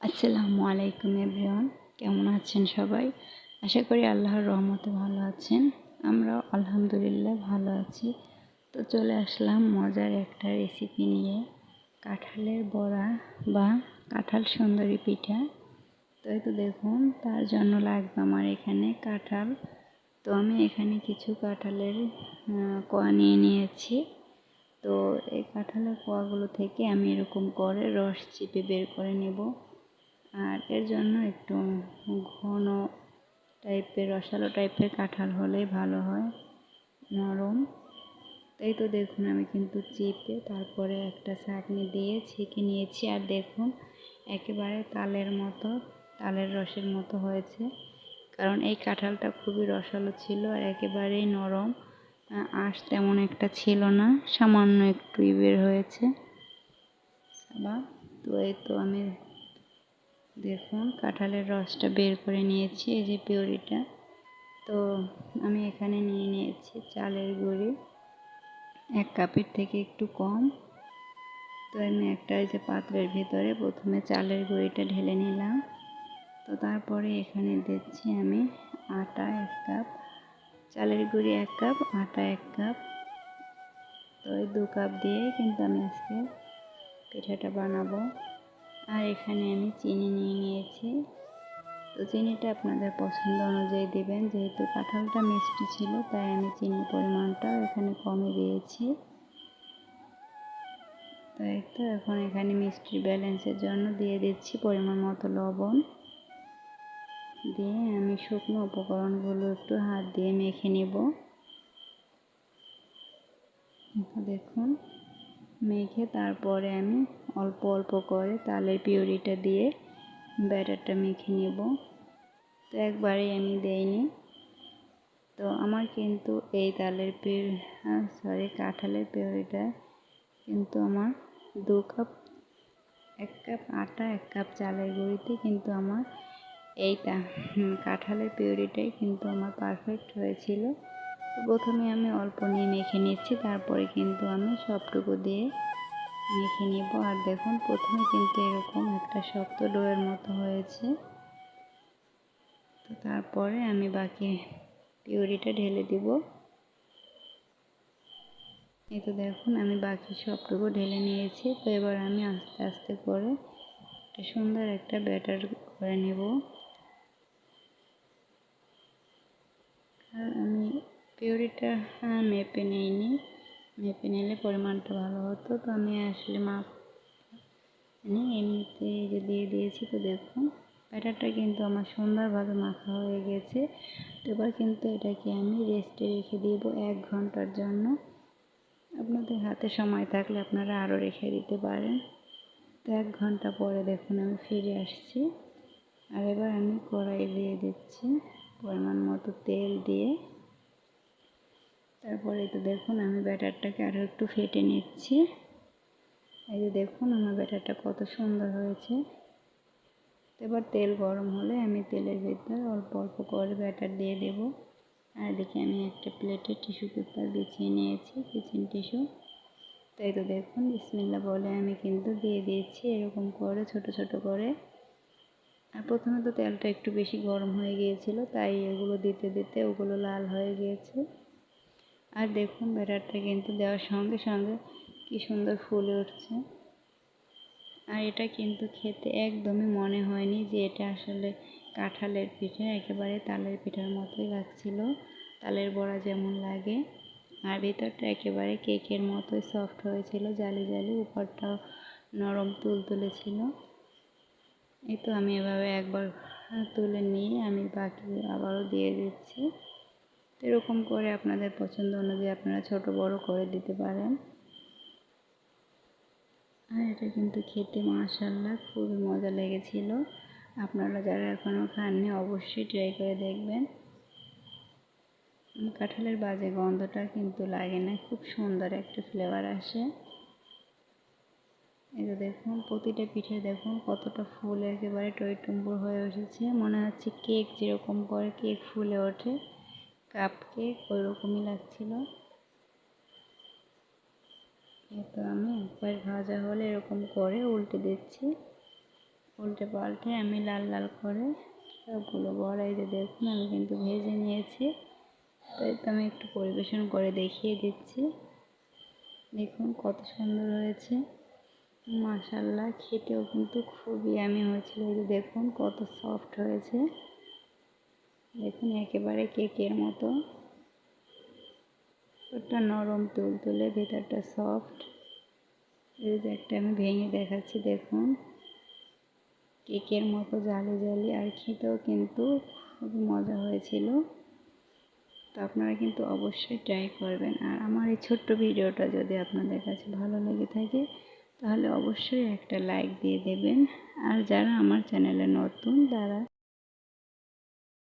আসসালামু আলাইকুম এভরিওয়ান, কেমন আছেন সবাই? আশা করি আল্লাহর রহমতে ভালো আছেন। আমরাও আলহামদুলিল্লাহ ভালো আছি। তো চলে আসলাম মজার একটা রেসিপি নিয়ে। কাঁঠালের বড়া বা কাঁঠাল সুন্দরী পিঠা। তো এই তো দেখুন, তার জন্য লাগবে আমার এখানে কাঁঠাল। তো আমি এখানে কিছু কাঁঠালের কোয়া নিয়ে নিয়েছি। তো এই কাঁঠালের কোয়াগুলো থেকে আমি এরকম করে রস চিপে বের করে নেব। আর এর জন্য একটু ঘন টাইপের, রসালো টাইপের কাঁঠাল হলেই ভালো হয়, নরম। তাই তো দেখুন আমি কিন্তু চিপে তারপরে একটা চাটনি দিয়ে ছেঁকে নিয়েছি। আর দেখুন, একেবারে তালের মতো, তালের রসের মতো হয়েছে। কারণ এই কাঁঠালটা খুবই রসালো ছিল আর একেবারেই নরম। আঁশ তেমন একটা ছিল না, সামান্য একটু বের হয়েছে। বা তো এই তো আমি দেখুন, কাঁঠালের রসটা বের করে নিয়েছি, এই যে পিউরিটা। তো আমি এখানে নিয়ে নিয়েছি চালের গুঁড়ি, এক কাপের থেকে একটু কম। তো আমি একটা এই যে পাত্রের ভিতরে প্রথমে চালের গুঁড়িটা ঢেলে নিলাম। তো তারপরে এখানে দিচ্ছি আমি আটা এক কাপ, চালের গুঁড়ি এক কাপ, আটা এক কাপ। তো এই দু কাপ দিয়ে কিন্তু আমি আজকে পিঠাটা বানাবো। আর এখানে আমি চিনি নিয়ে নিয়েছি। তো চিনিটা আপনাদের পছন্দ অনুযায়ী দেবেন। যেহেতু কাঁঠালটা মিষ্টি ছিল, তাই আমি চিনির পরিমাণটা এখানে কমে দিয়েছি। তো এই তো এখন এখানে মিষ্টির ব্যালেন্সের জন্য দিয়ে দিচ্ছি পরিমাণ মতো লবণ। দিয়ে আমি শুকনো উপকরণগুলো একটু হাত দিয়ে মেখে নেব। দেখুন। মেখে তারপরে আমি অল্প অল্প করে তালের পিউরিটা দিয়ে ব্যাটারটা মেখে নেব। তো একবারেই আমি দেইনি। তো আমার কিন্তু এই তালের পিউরি সরি কাঁঠালের পিউরিটা কিন্তু আমার দু কাপ, এক কাপ আটা, এক কাপ চালের গুঁড়িতে কিন্তু আমার এইটা কাঁঠালের পিউরিটাই কিন্তু আমার পারফেক্ট হয়েছিল। প্রথমে আমি অল্প নিয়ে মেখে নিচ্ছি, তারপরে কিন্তু আমি সবটুকু দিয়ে মেখে নিব। আর দেখুন, প্রথমে কিন্তু এরকম একটা শক্ত ডোয়ের মতো হয়েছে। তো তারপরে আমি বাকি পিউরিটা ঢেলে দিব। এই তো দেখুন, আমি বাকি সবটুকু ঢেলে নিয়েছি। তো এবার আমি আস্তে আস্তে করে একটা সুন্দর একটা ব্যাটার করে নেব। আর আমি পিউরিটা হ্যাঁ মেপে নিইনি। মেপে নিলে পরিমাণটা ভালো হতো। তো আমি আসলে মাপ মানে এমনিতে যে দিয়ে দিয়েছি, তো দেখুন ব্যাটারটা কিন্তু আমার সুন্দরভাবে মাখা হয়ে গেছে। তো এবার কিন্তু এটাকে আমি রেস্টে রেখে দিব এক ঘণ্টার জন্য। আপনাদের হাতে সময় থাকলে আপনারা আরও রেখে দিতে পারেন। তো এক ঘণ্টা পরে দেখুন আমি ফিরে আসছি। আর এবার আমি কড়াই দিয়ে দিচ্ছি পরিমাণ মতো তেল দিয়ে। তারপরে তো দেখুন আমি ব্যাটারটাকে আরও একটু ফেটে নিচ্ছি। এই যে দেখুন আমার ব্যাটারটা কত সুন্দর হয়েছে। এবার তেল গরম হলে আমি তেলের ভিতর অল্প অল্প করে ব্যাটার দিয়ে দেব। আর এদিকে আমি একটা প্লেটে টিস্যু পেপার বিছিয়ে নিয়েছি, কিচেন টিস্যু। তাই তো দেখুন বিসমিল্লা বলে আমি কিন্তু দিয়ে দিয়েছি এরকম করে, ছোট ছোট করে। আর প্রথমে তো তেলটা একটু বেশি গরম হয়ে গিয়েছিল, তাই এগুলো দিতে দিতে ওগুলো লাল হয়ে গিয়েছে। আর দেখুন ব্যাটারটা কিন্তু দেওয়ার সঙ্গে সঙ্গে কি সুন্দর ফুলে উঠছে। আর এটা কিন্তু খেতে একদমই মনে হয়নি যে এটা আসলে কাঁঠালের পিঠে, একেবারে তালের পিঠার মতোই লাগছিল। তালের বড়া যেমন লাগে। আর ভেতরটা একেবারে কেকের মতোই সফট হয়েছিল, জালি জালি, উপরটাও নরম তুল তুলেছিল। এই তো আমি এভাবে একবার তুলে নিয়ে আমি বাকি আবারও দিয়ে দিচ্ছি। এরকম করে আপনাদের পছন্দ অনুযায়ী আপনারা ছোট বড় করে দিতে পারেন। আর এটা কিন্তু খেতে মাশাল্লাহ খুবই মজা লেগেছিল। আপনারা যারা এখনও খাননি, অবশ্যই ট্রাই করে দেখবেন। কাঁঠালের বাজে গন্ধটা কিন্তু লাগে না, খুব সুন্দর একটা ফ্লেভার আসে। এই দেখুন, প্রতিটা পিঠে দেখুন, কতটা ফুল একেবারে টইটুম্বুর হয়ে উঠেছে মনে হচ্ছে কেক যেরকম করে কেক ফুলে ওঠে। কাপ কেক ওই রকমই লাগছিল। তো আমি একবার ভাজা হলে এরকম করে উল্টে দিচ্ছি। উল্টে পাল্টে আমি লাল লাল করে সবগুলো বড় এই যে দেখুন, আমি কিন্তু ভেজে নিয়েছি। তাই তো আমি একটু পরিবেশন করে দেখিয়ে দিচ্ছি। দেখুন কত সুন্দর হয়েছে। মাসাল্লাহ খেতেও কিন্তু খুবই আমি হয়েছিল। এই যে দেখুন কত সফট হয়েছে। দেখুন একেবারে কেকের মতো। ওটা নরম তুল তুলে, ভেতরটা সফট এই একটা আমি ভেঙে দেখাচ্ছি, দেখুন। কেকের মতো জালি জালি, আর খেতেও কিন্তু খুবই মজা হয়েছিল। তো আপনারা কিন্তু অবশ্যই ট্রাই করবেন। আর আমার এই ছোট্ট ভিডিওটা যদি আপনাদের কাছে ভালো লেগে থাকে, তাহলে অবশ্যই একটা লাইক দিয়ে দেবেন। আর যারা আমার চ্যানেলে নতুন, তারা